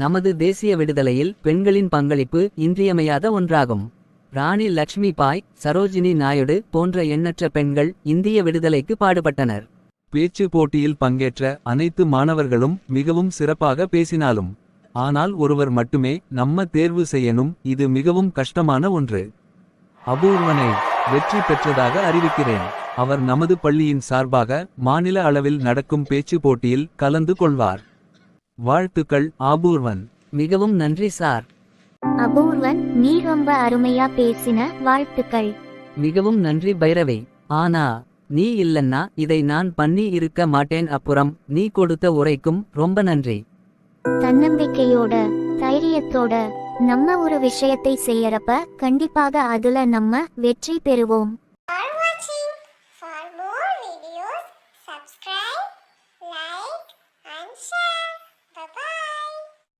நமது தேசிய விடுதலையில் பெண்களின் பங்களிப்பு இன்றியமையாத ஒன்றாகும். ராணி லக்ஷ்மி பாய் சரோஜினி நாயுடு போன்ற எண்ணற்ற பெண்கள் இந்திய விடுதலைக்கு பாடுபட்டனர். பேச்சு போட்டியில் பங்கேற்ற அனைத்து மாணவர்களும் மிகவும் சிறப்பாக பேசினாலும் ஆனால் ஒருவர் மட்டுமே நம்ம தேர்வு செய்யணும் இது மிகவும் கஷ்டமான ஒன்று. அபூர்வனை வெற்றி பெற்றதாக அறிவிக்கிறேன். அவர் நமது பள்ளியின் சார்பாக மாநில அளவில் நடக்கும் பேச்சு போட்டியில் கலந்து கொள்வார். வாழ்த்துக்கள் ஆபூர்வன். மிகவும் நன்றி சார். அபூர்வன் நீ ரொம்ப அருமையா பேசின வாழ்த்துக்கள். மிகவும் நன்றி பைரவே. ஆனா நீ இல்லன்னா இதை நான் பண்ணி இருக்க மாட்டேன் அப்புறம் நீ கொடுத்த உரைக்கும் ரொம்ப நன்றி. தன்னம்பிக்கையோட தைரியத்தோட நம்ம ஒரு விஷயத்தை செய்யறப்ப கண்டிப்பாக அதுல நம்ம வெற்றி பெறுவோம். Subscribe